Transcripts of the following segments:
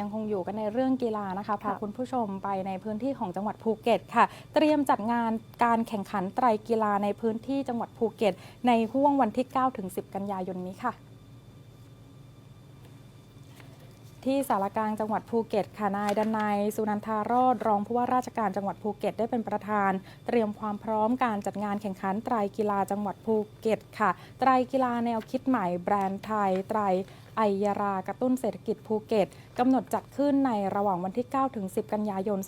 ยังคงอยู่กันในเรื่องกีฬานะคะพาค่ะคุณผู้ชมไปในพื้นที่ของจังหวัดภูเก็ตค่ะ เตรียมจัดงานการแข่งขันไตรกีฬาในพื้นที่จังหวัดภูเก็ต ในห่วงวันที่ 9 ถึง 10 กันยายนนี้ค่ะ ที่สารกลางจังหวัดภูเก็ตค่ะนายดันนายสุนันทารอดรองผู้ว่าราชการจังหวัดภูเก็ตได้เป็นประธาน เตรียมความพร้อมการจัดงานแข่งขันไตรกีฬาจังหวัดภูเก็ตค่ะไตรกีฬาแนวคิดใหม่แบรนด์ไทยไตรไอยารากระตุ้นเศรษฐกิจภูเก็ตกำหนดจัดขึ้นในระหว่างวันที่ 9 ถึง 10 กันยายน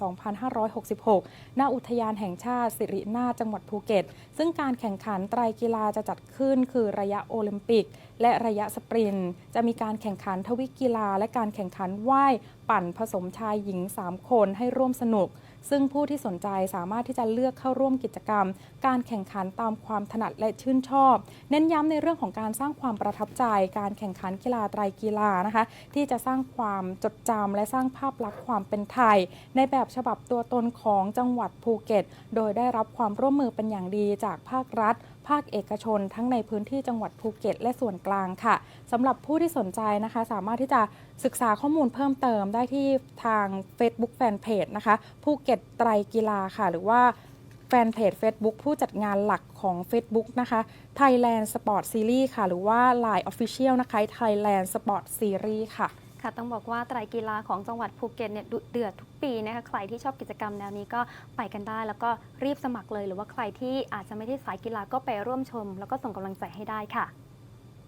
2566 ณ อุทยานแห่งชาติสิรินาจังหวัดภูเก็ต ซึ่งการแข่งขันไตรกีฬาจะจัดขึ้นคือระยะโอลิมปิก และระยะสปรินต์จะมีการแข่งขันทวิกีฬาและการแข่งขันว่ายปั่นผสมชายหญิง 3 คนให้ร่วมสนุก ซึ่งผู้ที่สนใจสามารถที่จะเลือกเข้าร่วมกิจกรรม การแข่งขันตามความถนัดและชื่นชอบ เน้นย้ำในเรื่องของการสร้างความประทับใจ การแข่งขันกีฬาไตรกีฬานะคะ ที่จะสร้างความจดจำและสร้างภาพลักษณ์ความเป็นไทย ในแบบฉบับตัวตนของจังหวัดภูเก็ต โดยได้รับความร่วมมือเป็นอย่างดีจากภาครัฐภาคเอกชน ทั้งในพื้นที่จังหวัดภูเก็ต และส่วนกลางค่ะสำหรับผู้ที่สนใจนะคะ สามารถที่จะศึกษาข้อมูลเพิ่มเติมได้ที่ทาง Facebook Fanpage นะคะภูเก็ตไตรกีฬาค่ะ หรือว่าแฟนเพจ Facebook ผู้จัดงานหลักของ Facebook นะคะ Thailand Sport Series ค่ะ หรือว่า Line Official นะคะ Thailand Sport Series ค่ะ ค่ะต้องบอกว่าไตรกีฬาของจังหวัดภูเก็ตเนี่ยดุเดือดทุกปีนะคะใครที่ชอบกิจกรรมแนวนี้ก็ไปกันได้ แล้วก็รีบสมัครเลย หรือว่าใครที่อาจจะไม่ได้สายกีฬาก็ไปร่วมชม แล้วก็ส่งกำลังใจให้ได้ค่ะ